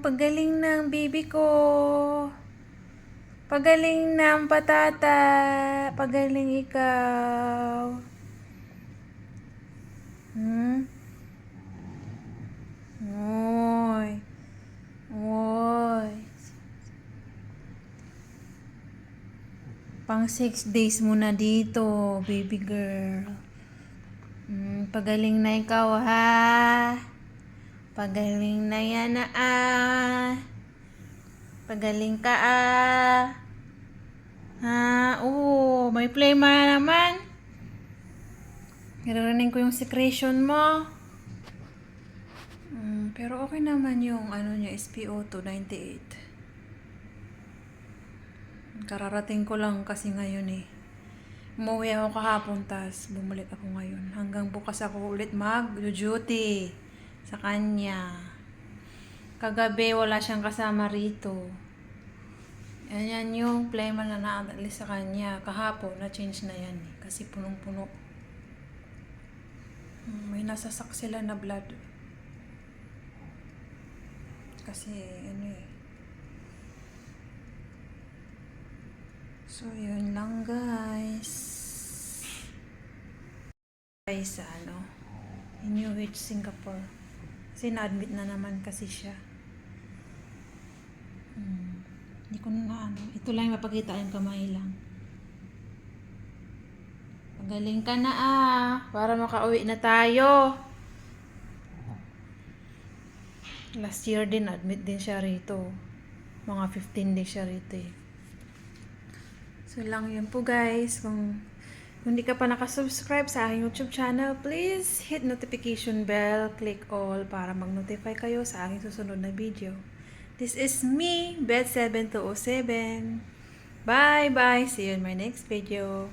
pagaling ng baby ko. Pagaling ng patata. Pagaling ikaw. Hmm? Oy. Oy. Pang six days mo na dito, baby girl. Hmm, pagaling na ikaw, ha? Pagaling na yan na, ah. Pagaling ka, ah. Ha? Oo, may play na naman. Naririnig ko yung secretion mo. Mm, pero okay naman yung ano niya, SPO2 98. Kararating ko lang kasi ngayon eh. Umuwi ako kahapon, tas bumalik ako ngayon. Hanggang bukas ako ulit mag-duty sa kanya. Kagabi, wala siyang kasama rito. Yan, yan yung plema na naalis sa kanya. Kahapon, na-change na yan eh. Kasi punong-puno. May nasasak sila na blood. Kasi, ano eh. So, yun lang guys. Guys, ano, in UH Singapore. Kasi na-admit na naman kasi siya. Hmm. Hindi ko na ano. Ito lang yung mapakita yung kamay lang. Magaling ka na ah. Para makauwi na tayo. Last year din, admit din siya rito. Mga 15 days siya rito eh. So lang yun po guys. Kung, kung hindi ka pa nakasubscribe sa aking YouTube channel, please hit notification bell, click all para mag-notify kayo sa aking susunod na video. This is me, Bet7207. Bye bye. See you in my next video.